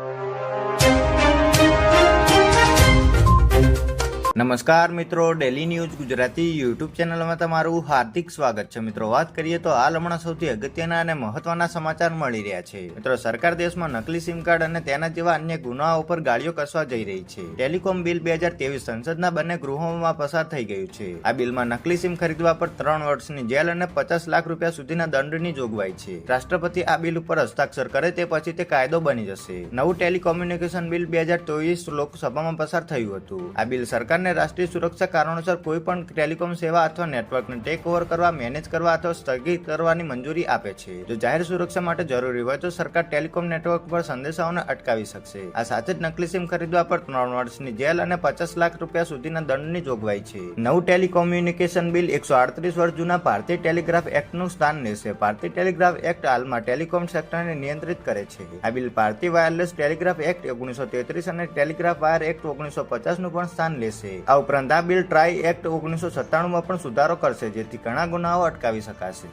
you. નમસ્કાર મિત્રો daily news Gujarati YouTube ચેનલમાં તમારું હાર્દિક સ્વાગત છે. મિત્રો, વાત કરીએ તો હાલ હમણાં સૌથી અગત્યના અને મહત્વના સમાચાર મળી રહ્યા છે. મિત્રો, સરકાર દેશમાં નકલી સિમ કાર્ડ અને તેના જેવા અન્ય ગુનાઓ પર ગાડીઓ કસવા જઈ રહી છે. ટેલિકોમ બિલ બે હજાર ત્રેવીસ સંસદના બંને ગૃહોમાં પસાર થઈ ગયું છે. આ બિલમાં નકલી સિમ ખરીદવા પર ત્રણ વર્ષની જેલ અને પચાસ લાખ રૂપિયા સુધીના દંડની જોગવાઈ છે. રાષ્ટ્રપતિ આ બિલ ઉપર હસ્તાક્ષર કરે તે પછી તે કાયદો બની જશે. નવું ટેલિકોમ્યુનિકેશન બિલ બે હજાર ચોવીસ લોકસભામાં પસાર થયું હતું. આ બિલ સરકારને રાષ્ટ્રીય સુરક્ષા કારણોસર કોઈ પણ ટેલિકોમ સેવા અથવા નેટવર્કને ટેક ઓવર કરવા, મેનેજ કરવા અથવા સ્થગિત કરવાની મંજૂરી આપે છે. જો જાહેર સુરક્ષા માટે જરૂરી હોય તો સરકાર ટેલિકોમ નેટવર્ક પર સંદેશાઓને અટકાવી શકશે. આ સાથે જ નકલી સિમ ખરીદવા પર ત્રણ વર્ષની જેલ અને પચાસ લાખ રૂપિયા સુધીના દંડની જોગવાઈ છે. નવું ટેલિકોમ્યુનિકેશન બિલ એકસો આડત્રીસ વર્ષ જૂના ભારતીય ટેલિગ્રાફ એક્ટનું સ્થાન લેશે ભારતીય ટેલિગ્રાફ એક્ટ હાલમાં ટેલિકોમ સેક્ટરને નિયંત્રિત કરે છે. આ બિલ ભારતીય વાયરલેસ ટેલિગ્રાફ એક્ટ ઓગણીસો તેત્રીસ અને ટેલિગ્રાફ વાયર એક્ટ ઓગણીસો પચાસનું પણ સ્થાન લેશે. આ ઉપરાંત આ બિલ ટ્રાય એક્ટ ઓગણીસો સત્તાણુંમાં પણ સુધારો કરશે, જેથી ઘણા ગુનાઓ અટકાવી શકાશે.